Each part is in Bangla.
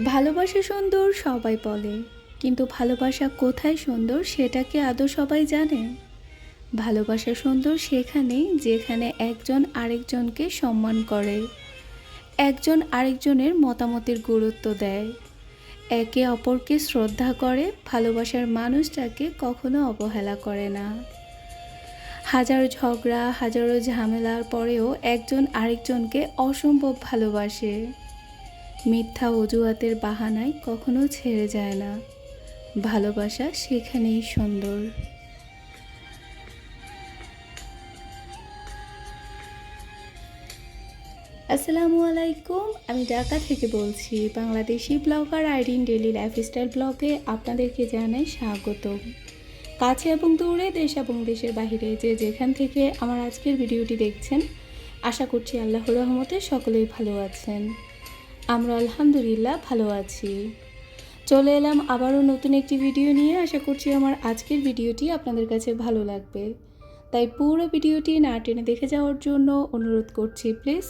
ভালোবাসা সুন্দর সবাই বলে, কিন্তু ভালোবাসা কোথায় সুন্দর সেটা কি আদৌ সবাই জানে? ভালোবাসা সুন্দর সেখানে যেখানে একজন আরেকজনকে সম্মান করে, একজন আরেকজনের মতামতের গুরুত্ব দেয়। একে অপরকে শ্রদ্ধা করে, ভালোবাসার মানুষটাকে কখনো অবহেলা করে না। হাজারো ঝগড়া, হাজারো ঝামেলার পরেও একজন আরেকজনকে অসম্ভব ভালোবাসে। মিথ্যা অজুহাতের বাহানায় কখনো ছেড়ে যায় না। ভালোবাসা সেখানেই সুন্দর। আসসালামু আলাইকুম, আমি ঢাকা থেকে বলছি, Bangladeshi blogger Irin daily lifestyle ব্লগে আপনাদেরকে জানাই স্বাগত কাছে এবং দূরে, দেশ এবং দেশের বাইরে যে যেখান থেকে আমার আজকের ভিডিওটি দেখছেন, আশা করছি আল্লাহর রহমতে সকলেই ভালো আছেন। আমরা আলহামদুলিল্লাহ ভালো আছি। চলে এলাম আবারও নতুন একটি ভিডিও নিয়ে। আশা করছি আমার আজকের ভিডিওটি আপনাদের কাছে ভালো লাগবে। তাই পুরো ভিডিওটি না টেনে দেখে যাওয়ার জন্য অনুরোধ করছি, প্লিজ।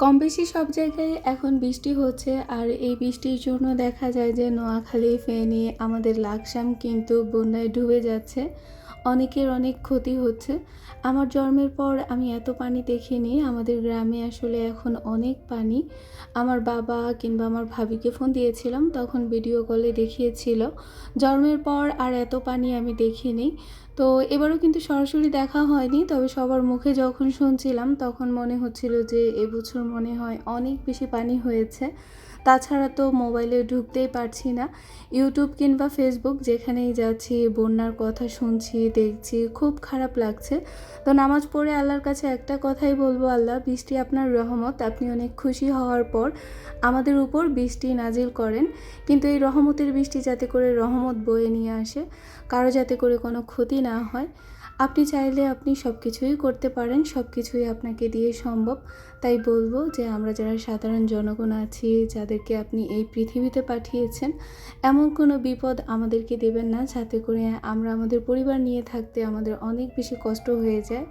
কম বেশি সব জায়গায় এখন বৃষ্টি হচ্ছে, আর এই বৃষ্টির জন্য দেখা যায় যে নোয়াখালী, ফেনী, আমাদের লাকসাম কিন্তু বন্যায় ডুবে যাচ্ছে। অনেকের অনেক ক্ষতি হচ্ছে। আমার জন্মের পর আমি এত পানি দেখিনি। আমাদের গ্রামে আসলে এখন অনেক পানি। আমার বাবা কিংবা আমার ভাবিকে ফোন দিয়েছিলাম, তখন ভিডিও কলে দেখিয়েছিল। জন্মের পর আর এত পানি আমি দেখিনি। তো এবারও কিন্তু সরাসরি দেখা হয়নি, তবে সবার মুখে যখন শুনছিলাম, তখন মনে হচ্ছিল যে এবছর মনে হয় অনেক বেশি পানি হয়েছে। তাছাড়া তো মোবাইলে ঢুকতেই পারছি না। ইউটিউব কিংবা ফেসবুক যেখানেই যাচ্ছি, বন্যার কথা শুনছি, দেখছি, খুব খারাপ লাগছে। তো নামাজ পড়ে আল্লাহর কাছে একটা কথাই বলব, আল্লাহ, বৃষ্টি আপনার রহমত, আপনি অনেক খুশি হওয়ার পর আমাদের উপর বৃষ্টি নাজিল করেন। কিন্তু এই রহমতের বৃষ্টি যাতে করে রহমত বয়ে নিয়ে আসে কারও যাতে করে কোনো ক্ষতি না হয়, আপনি চাইলে আপনি সব কিছুই করতে পারেন সব কিছুই আপনাকে দিয়ে সম্ভব। তাই বলব যে আমরা যারা সাধারণ জনগণ আছি, যাদেরকে আপনি এই পৃথিবীতে পাঠিয়েছেন, এমন কোনো বিপদ আমাদেরকে দেবেন না, যাতে করে আমরা আমাদের পরিবার নিয়ে থাকতে আমাদের অনেক বেশি কষ্ট হয়ে যায়।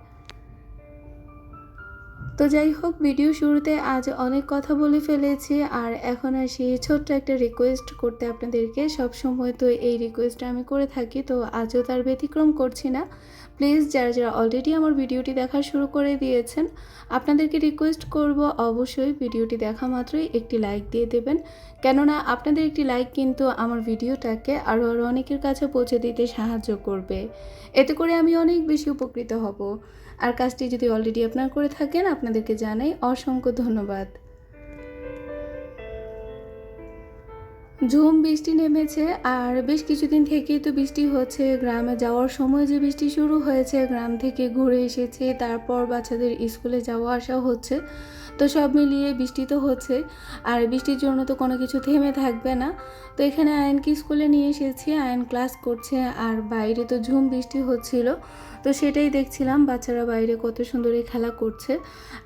তো যাই হোক, ভিডিও শুরুতে আজ অনেক কথা বলে ফেলেছি আর এখন আসি ছোট্ট একটা রিকোয়েস্ট করতে আপনাদেরকে। সব সময় তো এই রিকোয়েস্টটা আমি করে থাকি, তো আজও তার ব্যতিক্রম করছি না। প্লিজ যারা যারা অলরেডি আমার ভিডিওটি দেখা শুরু করে দিয়েছেন, আপনাদেরকে রিকোয়েস্ট করব অবশ্যই ভিডিওটি দেখা মাত্রই একটি লাইক দিয়ে দেবেন। কেননা আপনাদের একটি লাইক কিন্তু আমার ভিডিওটাকে আরও আরও অনেকের কাছে পৌঁছে দিতে সাহায্য করবে। এতে করে আমি অনেক বেশি উপকৃত হব। আর কাজটি যদি অলরেডি আপনারা করে থাকেন, আপনাদেরকে জানাই অসংখ্য ধন্যবাদ। ঝুম বৃষ্টি নেমেছে, আর বেশ কিছুদিন থেকেই তো বৃষ্টি হচ্ছে। গ্রামে যাওয়ার সময় যে বৃষ্টি শুরু হয়েছে, গ্রাম থেকে ঘুরে এসেছে, তারপর বাচ্চাদের স্কুলে যাওয়া আসা হচ্ছে। তো সব মিলিয়ে বৃষ্টি তো হচ্ছে, আর বৃষ্টির জন্য তো কোনো কিছু থেমে থাকবে না। তো এখানে আয়নকে স্কুলে নিয়ে এসেছি, আয়ন ক্লাস করছে, আর বাইরে তো ঝুম বৃষ্টি হচ্ছিল। তো সেটাই দেখছিলাম, বাচ্চারা বাইরে কত সুন্দরই খেলা করছে।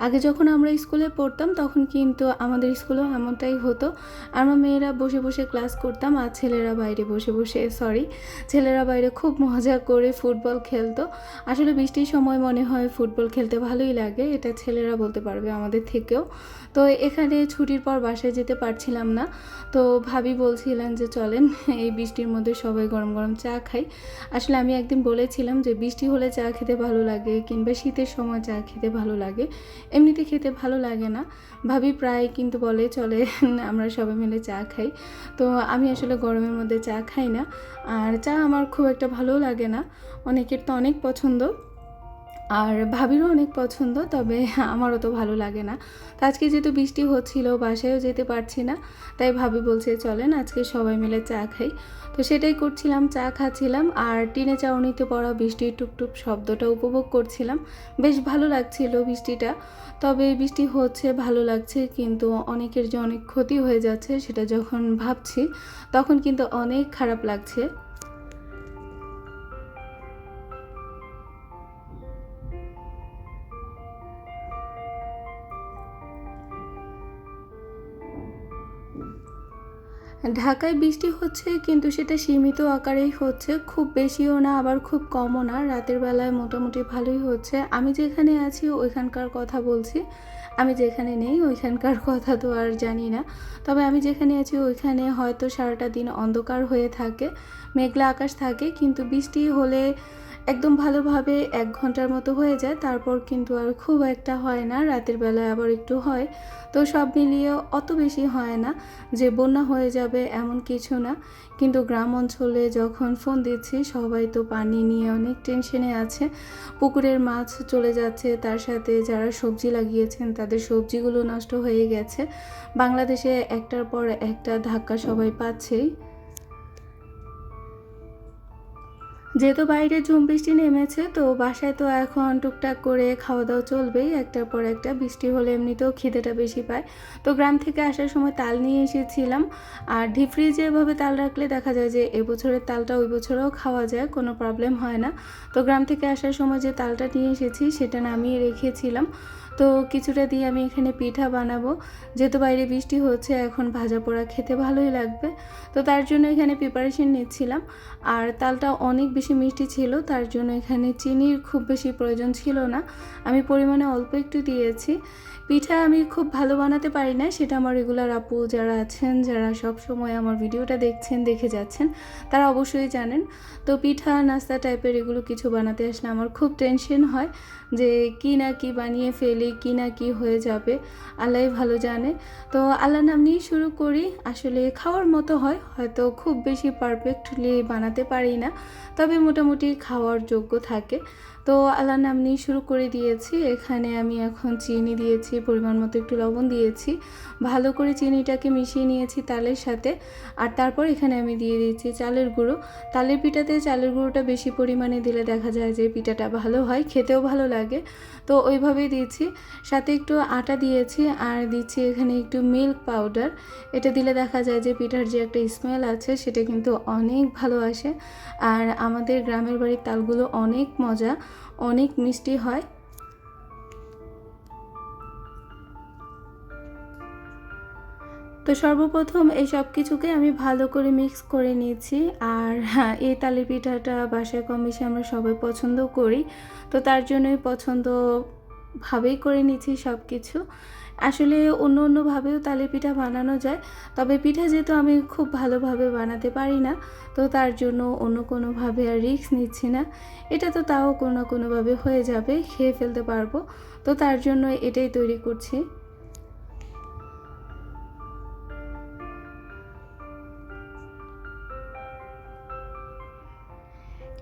আগে যখন আমরা স্কুলে পড়তাম, তখন কিন্তু আমাদের স্কুলেও এমনটাই হতো। আমরা মেয়েরা বসে বসে ক্লাস করতাম আর ছেলেরা বাইরে বসে বসে সরি ছেলেরা বাইরে খুব মজা করে ফুটবল খেলতো। আসলে বৃষ্টির সময় মনে হয় ফুটবল খেলতে ভালোই লাগে, এটা ছেলেরা বলতে পারবে আমাদের থেকেও। তো এখানে ছুটির পর বাসায় যেতে পারছিলাম না, তো ভাবি বলছিলেন যে চলেন, এই বৃষ্টির মধ্যে সবাই গরম গরম চা খাই। আসলে আমি একদিন বলেছিলাম যে বৃষ্টি হলে চা খেতে ভালো লাগে কিংবা শীতের সময় চা খেতে ভালো লাগে, এমনিতে খেতে ভালো লাগে না। ভাবি প্রায় কিন্তু বলে, চলে, আমরা সবাই মিলে চা খাই। তো আমি আসলে গরমের মধ্যে চা খাই না। আর চা আমার খুব একটা ভালো লাগে না। অনেকের তো অনেক পছন্দ। আর ভাবিরও অনেক পছন্দ, তবে আমারও তো ভালো লাগে না। তো আজকে যেহেতু বৃষ্টি হচ্ছিল, বাসায়ও যেতে পারছি না, তাই ভাবি বলছে, চলেন আজকে সবাই মিলে চা খাই। তো সেটাই করছিলাম, চা খাচ্ছিলাম, আর টিনে চাউনিতে পড়া বৃষ্টির টুকটুক শব্দটা উপভোগ করছিলাম। বেশ ভালো লাগছিল বৃষ্টিটা, তবে বৃষ্টি হচ্ছে, ভালো লাগছে, কিন্তু অনেকের যে অনেক ক্ষতি হয়ে যাচ্ছে, সেটা যখন ভাবছি, তখন কিন্তু অনেক খারাপ লাগছে। ঢাকায় বৃষ্টি হচ্ছে, কিন্তু সেটা সীমিত আকারেই হচ্ছে। খুব বেশিও না, আবার খুব কমও না। রাতের বেলায় মোটামুটি ভালোই হচ্ছে। আমি যেখানে আছি, ওইখানকার কথা বলছি। আমি যেখানে নেই, ওইখানকার কথা তো আর জানি না। তবে আমি যেখানে আছি, ওইখানে হয়তো সারাটা দিন অন্ধকার হয়ে থাকে, মেঘলা আকাশ থাকে, কিন্তু বৃষ্টি হলে একদম ভালোভাবে এক ঘণ্টার মতো হয়ে যায়, তারপর কিন্তু আর খুব একটা হয় না, রাতের বেলায় আবার একটু হয়। তো সব মিলিয়ে অত বেশি হয় না যে বন্যা হয়ে যাবে এমন কিছু না। কিন্তু গ্রাম অঞ্চলে যখন ফোন দিচ্ছি, সবাই তো পানি নিয়ে অনেক টেনশনে আছে। পুকুরের মাছ চলে যাচ্ছে, তার সাথে যারা সবজি লাগিয়েছেন, তাদের সবজিগুলো নষ্ট হয়ে গেছে। বাংলাদেশে একটার পর একটা ধাক্কা সবাই পাচ্ছেই। যেহেতু বাইরে ঝুম বৃষ্টি নেমেছে, তো বাসায় তো এখন টুকটাক করে খাওয়া দাওয়া চলবেই। একটার পর একটা বৃষ্টি হলে এমনিতেও খিদেটা বেশি পায়। তো গ্রাম থেকে আসার সময় তাল নিয়ে এসেছিলাম। আর ডিপ ফ্রিজে এভাবে তাল রাখলে দেখা যায় যে এবছরের তালটা ওই বছরেও খাওয়া যায়, কোনো প্রবলেম হয় না। তো গ্রাম থেকে আসার সময় যে তালটা নিয়ে এসেছি, সেটা নামিয়ে রেখেছিলাম। তো কিছুটা দিয়ে আমি এখানে পিঠা বানাবো। যেহেতু বাইরে বৃষ্টি হচ্ছে, এখন ভাজা পোড়া খেতে ভালোই লাগবে। তো তার জন্য এখানে প্রিপারেশন নিচ্ছিলাম। আর তালটা অনেক বেশি মিষ্টি ছিল, তার জন্য এখানে চিনির খুব বেশি প্রয়োজন ছিল না। আমি পরিমাণে অল্প একটু দিয়েছি। পিঠা আমি খুব ভালো বানাতে পারি না সেটা আমার রেগুলার আপু যারা আছেন, যারা সব সময় আমার ভিডিওটা দেখছেন, দেখে যাচ্ছেন, তারা অবশ্যই জানেন। তো পিঠা, নাস্তা টাইপের এগুলো কিছু বানাতে আসলে আমার খুব টেনশন হয় যে কি না কি বানিয়ে ফেলি। কি না কি হয়ে যাবে আল্লাহ ভালো জানে। তো আল্লাহ নাম নিয়ে শুরু করি। আসলে খাওয়ার মতো হয়, হয়তো খুব বেশি পারফেক্টলি বানাতে পারি না, তবে মোটামুটি খাওয়ার যোগ্য থাকে। তো আল্লাহ নাম নিয়ে শুরু করে দিয়েছি। এখানে আমি এখন চিনি দিয়েছি, পরিমাণ মতো একটু লবণ দিয়েছি। ভালো করে চিনিটাকে মিশিয়ে নিয়েছি তালের সাথে। আর তারপর এখানে আমি দিয়ে দিয়েছি চালের গুঁড়ো। তালের পিঠাতে চালের গুঁড়োটা বেশি পরিমাণে দিলে দেখা যায় যে পিঠাটা ভালো হয়, খেতেও ভালো লাগে। তো ওইভাবেই দিয়েছি। সাথে একটু আটা দিয়েছি আর দিচ্ছি এখানে একটু মিল্ক পাউডার। এটা দিলে দেখা যায় যে পিঠার যে একটা স্মেল আছে সেটা কিন্তু অনেক ভালো আসে। আর আমাদের গ্রামের বাড়ির তালগুলো অনেক মজা। অনেক মিষ্টি হয়। তো সর্বপ্রথম এই সব কিছুকে আমি ভালো করে মিক্স করে নিয়েছি। আর হ্যাঁ এই তালের পিঠাটা বাসায় কম বেশি আমরা সবাই পছন্দ করি। তো তার জন্যই পছন্দ ভাবেই করে নিয়েছি সব কিছু আসলে অন্য অন্যভাবেও তালে পিঠা বানানো যায়। তবে পিঠা যেহেতু আমি খুব ভালোভাবে বানাতে পারি না, তো তার জন্য অন্য কোনোভাবে আর রিস্ক নিচ্ছি না। এটা তো তাও কোনো না কোনোভাবে হয়ে যাবে, খেয়ে ফেলতে পারব। তো তার জন্য এটাই তৈরি করছি।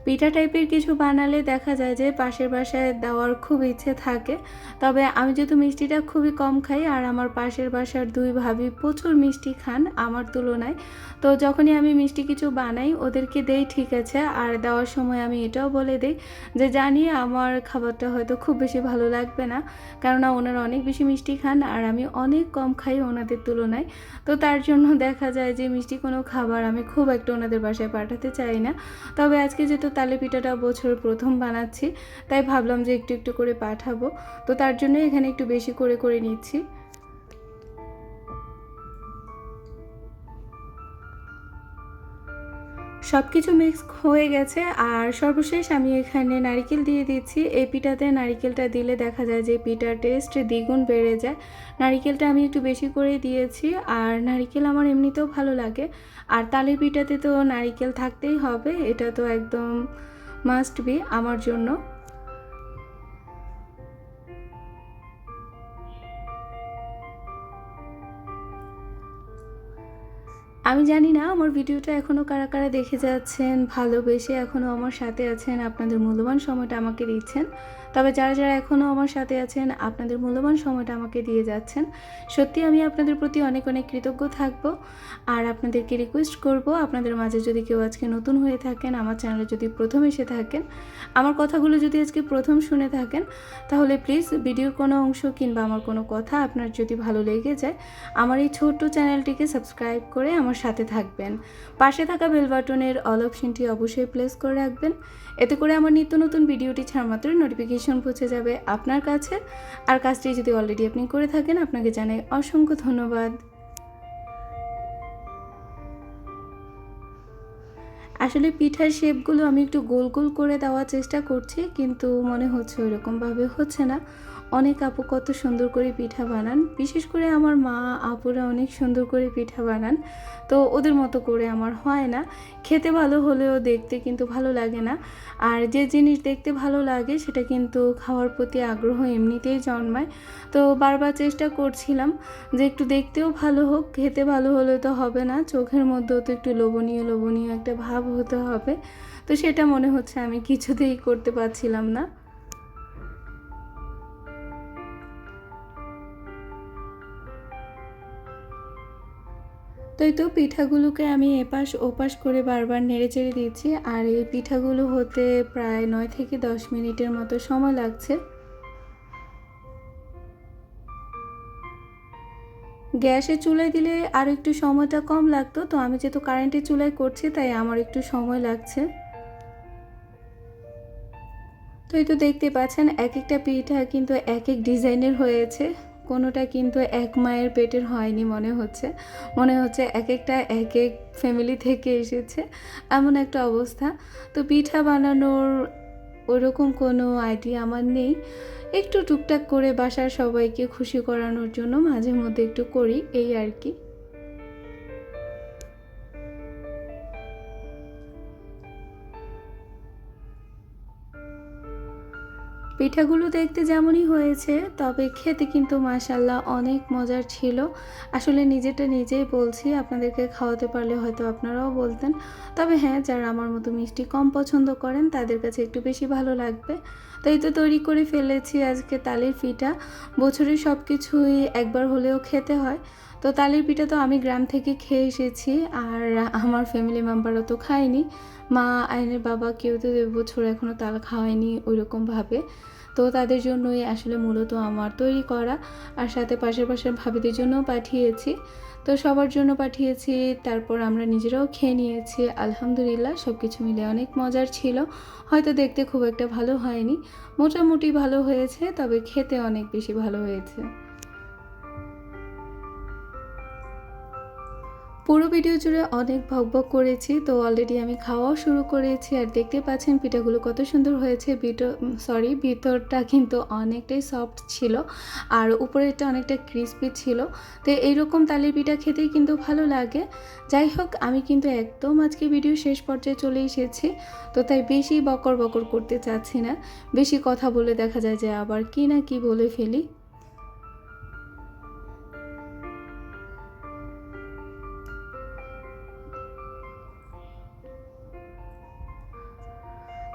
পিঠা টাইপের কিছু বানালে দেখা যায় যে পাশের বাসায় দেওয়ার খুব ইচ্ছে থাকে। তবে আমি যেহেতু মিষ্টিটা খুবই কম খাই আর আমার পাশের বাসার দুই ভাবি প্রচুর মিষ্টি খান আমার তুলনায়, তো যখনই আমি মিষ্টি কিছু বানাই ওদেরকে দেই ঠিক আছে। আর দেওয়ার সময় আমি এটাও বলে দিই যে, জানি আমার খাবারটা হয়তো খুব বেশি ভালো লাগবে না, কেননা ওনারা অনেক বেশি মিষ্টি খান আর আমি অনেক কম খাই ওনাদের তুলনায়। তো তার জন্য দেখা যায় যে, মিষ্টি কোনো খাবার আমি খুব একটা ওনাদের বাসায় পাঠাতে চাই না। তবে আজকে যেহেতু তালে পিঠাটা বছর প্রথম বানাচ্ছি, তাই ভাবলাম যে একটু একটু করে পাঠাবো। তো তার জন্য এখানে একটু বেশি করে করে নিচ্ছি। সব কিছু মিক্স হয়ে গেছে। আর সর্বশেষ আমি এখানে নারিকেল দিয়ে দিচ্ছি। এই পিঠাতে নারিকেলটা দিলে দেখা যায় যে পিঠার টেস্ট দ্বিগুণ বেড়ে যায়। নারিকেলটা আমি একটু বেশি করে দিয়েছি। আর নারিকেল আমার এমনিতেও ভালো লাগে। আর তালের পিঠাতে তো নারিকেল থাকতেই হবে। এটা তো একদম মাস্ট বি আমার জন্য। আমি জানি না, আমার ভিডিওটা এখনও কারা কারা দেখে যাচ্ছেন, ভালোবেসে এখনও আমার সাথে আছেন, আপনাদের মূল্যবান সময়টা আমাকে দিচ্ছেন। তবে যারা যারা এখনও আমার সাথে আছেন, আপনাদের মূল্যবান সময়টা আমাকে দিয়ে যাচ্ছেন। সত্যি আমি আপনাদের প্রতি অনেক অনেক কৃতজ্ঞ থাকব। আর আপনাদেরকে রিকোয়েস্ট করব, আপনাদের মাঝে যদি কেউ আজকে নতুন হয়ে থাকেন, আমার চ্যানেলে যদি প্রথম এসে থাকেন, আমার কথাগুলো যদি আজকে প্রথম শুনে থাকেন, তাহলে প্লিজ ভিডিওর কোনো অংশ কিংবা আমার কোনো কথা আপনার যদি ভালো লেগে যায়, আমার এই ছোট্ট চ্যানেলটিকে সাবস্ক্রাইব করে আমার সাথে থাকবেন। পাশে থাকা বেল বাটনের অল অপশনটি অবশ্যই প্লেস করে রাখবেন। এতে করে আমার নিত্য নতুন ভিডিওটি ছাড় মাত্র নোটিফিকেশন পৌঁছে যাবে আপনার কাছে। আর কাজটি যদি অলরেডি আপনি করে থাকেন, আপনাকে জানাই অসংখ্য ধন্যবাদ। আসলে পিঠার শেপগুলো আমি একটু গোল গোল করে দেওয়ার চেষ্টা করছি, কিন্তু মনে হচ্ছে ওইরকমভাবে হচ্ছে না। অনেক আপু কত সুন্দর করে পিঠা বানান। বিশেষ করে আমার মা, আপুরা অনেক সুন্দর করে পিঠা বানান। তো ওদের মতো করে আমার হয় না। খেতে ভালো হলেও দেখতে কিন্তু ভালো লাগে না। আর যে জিনিস দেখতে ভালো লাগে, সেটা কিন্তু খাওয়ার প্রতি আগ্রহ এমনিতেই জন্মায়। তো বারবার চেষ্টা করছিলাম যে একটু দেখতেও ভালো হোক, খেতে ভালো হলে তো হবে না। চোখের মধ্যেও তো একটু লোভনীয় লোভনীয় একটা ভাব হতে হবে। তো সেটা মনে হচ্ছে আমি কিছুতেই করতে পারছিলাম না। তো এই তো পিঠাগুলোকে আমি এপাশ ওপাশ করে বারবার নেড়ে চেড়ে দিচ্ছি। আর এই পিঠাগুলো হতে প্রায় নয় থেকে দশ মিনিটের মতো সময় লাগছে। গ্যাসের চুলায় দিলে আর একটু সময়টা কম লাগতো, তো আমি যেহেতু কারেন্টের চুলায় করছি, তাই আমার একটু সময় লাগছে। তো এই তো দেখতে পাচ্ছেন এক একটা পিঠা কিন্তু এক এক ডিজাইনের হয়েছে। কোনোটা কিন্তু এক মায়ের পেটের হয়নি মনে হচ্ছে। মনে হচ্ছে এক একটা এক এক ফ্যামিলি থেকে এসেছে। এমন একটা অবস্থা। তো পিঠা বানানোর ওরকম কোনো আইডিয়া আমার নেই। একটু টুকটাক করে বাসার সবাইকে খুশি করানোর জন্য মাঝে মধ্যে একটু করি, এই আর কি। পিঠাগুলো দেখতে যেমনই হয়েছে, তবে খেতে কিন্তু মাসাল্লাহ অনেক মজার ছিল। আসলে নিজেটা নিজেই বলছি, আপনাদেরকে খাওয়াতে পারলে হয়তো আপনারাও বলতেন। তবে হ্যাঁ যারা আমার মতো মিষ্টি কম পছন্দ করেন, তাদের কাছে একটু বেশি ভালো লাগবে। তাই তো তৈরি করে ফেলেছি আজকে তালের পিঠা। বছরের সব কিছুই একবার হলেও খেতে হয়। তো তালের পিঠা তো আমি গ্রাম থেকে খেয়ে এসেছি, আর আমার ফ্যামিলি মেম্বারও তো খায়নি। মা আইনের বাবা কেউ তো বছর এখনও তাল খাওয়ায়নি ওইরকমভাবে তো তাদের জন্যই আসলে মূলত আমার তৈরি করা, আর সাথে পাশের পাশের ভাবিদের জন্যও পাঠিয়েছি। তো সবার জন্য পাঠিয়েছি, তারপর আমরা নিজেরাও খেয়ে নিয়েছি, আলহামদুলিল্লাহ সব কিছু মিলে অনেক মজার ছিল। হয়তো দেখতে খুব একটা ভালো হয়নি, মোটামুটি ভালো হয়েছে, তবে খেতে অনেক বেশি ভালো হয়েছে। পুরো ভিডিও জুড়ে অনেক ভকভক করেছি, তো অলরেডি আমি খাওয়াও শুরু করেছি আর দেখতে পাচ্ছেন পিঠাগুলো কত সুন্দর হয়েছে। ভিটো সরি ভিতরটা কিন্তু অনেকটাই সফট ছিল আর উপরেরটা অনেকটা ক্রিস্পি ছিল। তো এইরকম তালের পিঠা খেতেই কিন্তু ভালো লাগে। যাই হোক, আমি কিন্তু একদম আজকে ভিডিও শেষ পর্যায়ে চলে এসেছি, তো তাই বেশি বকর বকর করতে চাচ্ছি না। বেশি কথা বলে দেখা যায় যে আবার কি না কি বলে ফেলি।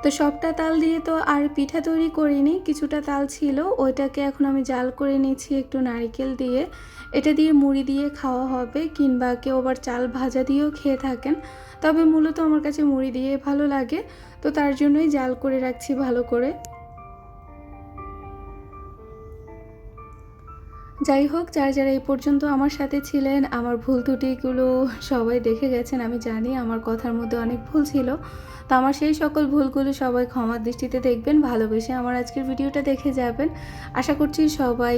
তো সবটা তাল দিয়ে তো আর পিঠা তৈরি করিনি, কিছুটা তাল ছিল। ওইটাকে এখন আমি জাল করে নিয়েছি একটু নারিকেল দিয়ে। এটা দিয়ে মুড়ি দিয়ে খাওয়া হবে, কিংবা কেউ আবার চাল ভাজা দিয়েও খেয়ে থাকেন। তবে মূলত আমার কাছে মুড়ি দিয়ে ভালো লাগে, তো তার জন্যই জাল করে রাখছি ভালো করে। যাই হোক, যারা যারা এই পর্যন্ত আমার সাথে ছিলেন, আমার ভুল ত্রুটিগুলো সবাই দেখে গেছেন, আমি জানি আমার কথার মধ্যে অনেক ভুল ছিল। তো আমার সেই সকল ভুলগুলো সবাই ক্ষমার দৃষ্টিতে দেখবেন, ভালোবেসে আমার আজকের ভিডিওটা দেখে যাবেন। আশা করছি সবাই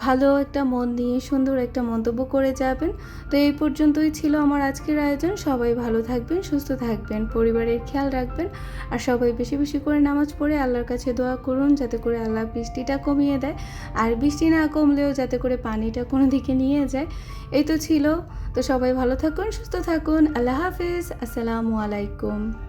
ভালো একটা মন নিয়ে সুন্দর একটা মন্তব্য করে যাবেন। তো এই পর্যন্তই ছিল আমার আজকের আয়োজন। সবাই ভালো থাকবেন, সুস্থ থাকবেন, পরিবারের খেয়াল রাখবেন। আর সবাই বেশি বেশি করে নামাজ পড়ে আল্লাহর কাছে দোয়া করুন, যাতে করে আল্লাহ বৃষ্টিটা কমিয়ে দেয়। আর বৃষ্টি না কমলেও যাতে করে পানিটা কোনো দিকে নিয়ে যায়। এই তো ছিল। তো সবাই ভালো থাকুন, সুস্থ থাকুন। আল্লাহ হাফিজ। আসসালামু আলাইকুম।